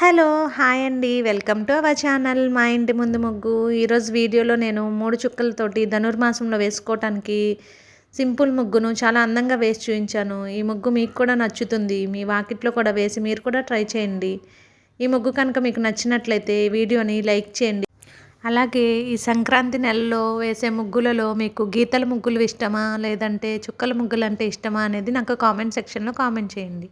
Hello hi అండి. Welcome to our channel మా ఇంటి ముందు ముగ్గు. ఈరోజు వీడియోలో నేను మూడు చుక్కలతోటి ధనుర్మాసంలో వేసుకోవటానికి సింపుల్ ముగ్గును చాలా అందంగా వేసి చూపించాను. ఈ ముగ్గు మీకు కూడా నచ్చుతుంది. మీ వాకిట్లో కూడా వేసి మీరు కూడా ట్రై చేయండి. ఈ ముగ్గు కనుక మీకు నచ్చినట్లయితే వీడియోని లైక్ చేయండి. అలాగే ఈ సంక్రాంతి నెలలో వేసే ముగ్గులలో మీకు గీతల ముగ్గులు ఇష్టమా లేదంటే చుక్కల ముగ్గులు అంటే ఇష్టమా అనేది నాకు కామెంట్ సెక్షన్లో కామెంట్ చేయండి.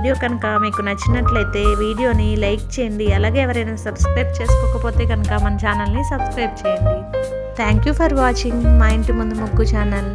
వీడియో కనుక మీకు నచ్చినట్లయితే వీడియోని లైక్ చేయండి. అలాగే ఎవరైనా సబ్స్క్రైబ్ చేసుకోకపోతే కనుక మన ఛానల్ని సబ్స్క్రైబ్ చేయండి. థ్యాంక్ యూ ఫర్ వాచింగ్ మా ఇంటి ముందు ముగ్గు ఛానల్.